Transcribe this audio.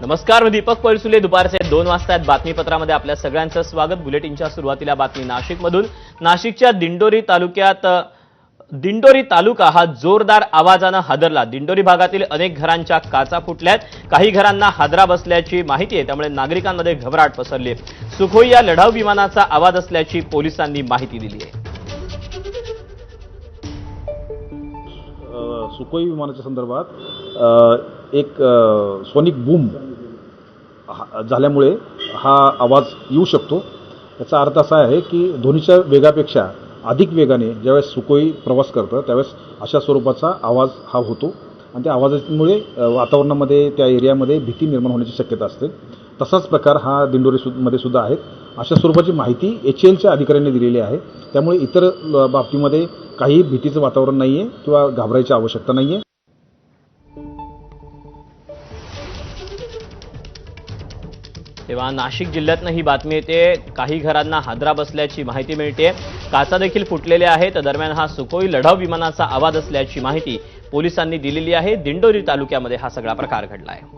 नमस्कार मी दीपक पळसुले. दुपारचे दोन वाजता आहेत बातमीपत्रामध्ये आपल्या सगळ्यांचं स्वागत. बुलेटिनच्या सुरुवातीला बातमी नाशिकमधून. नाशिकच्या दिंडोरी तालुक्यात दिंडोरी तालुका हा जोरदार आवाजानं हादरला. दिंडोरी भागातील अनेक घरांच्या काचा फुटल्यात. काही घरांना हादरा बसल्याची माहिती आहे त्यामुळे नागरिकांमध्ये घबराट पसरली आहे. सुखोई या लढाऊ विमानाचा आवाज असल्याची पोलिसांनी माहिती दिली आहे. सुकोई सुखोई विमानाच्या संदर्भात एक सोनिक बूम हा- झाल्यामुळे हा आवाज येऊ शकतो. याचा अर्थ असा आहे की ध्वनीच्या वेगापेक्षा अधिक वेगाने ज्यावेळेस सुखोई प्रवास करतं त्यावेळेस अशा स्वरूपाचा आवाज हा होतो. आणि त्या आवाजामुळे वातावरणामध्ये त्या एरियामध्ये भीती निर्माण होण्याची शक्यता असते. तसाच प्रकार हा दिंडोरी सु मध्ये सुद्धा आहे अशा स्वरूपाची माहिती एच एलच्या अधिकाऱ्यांनी दिलेली आहे. त्यामुळे इतर बाबतीमध्ये काही भीतीचं वातावरण नाही आहे किंवा घाबरायची आवश्यकता नाही आहे तेव्हा नाशिक जिल्ह्यातनं ही बातमी येते. काही घरांना हादरा बसल्याची माहिती मिळते काचा देखील फुटलेल्या आहेत. दरम्यान हा सुखोई लढाऊ विमानाचा आवाज असल्याची माहिती पोलिसांनी दिलेली आहे. दिंडोरी तालुक्यामध्ये हा सगळा प्रकार घडला आहे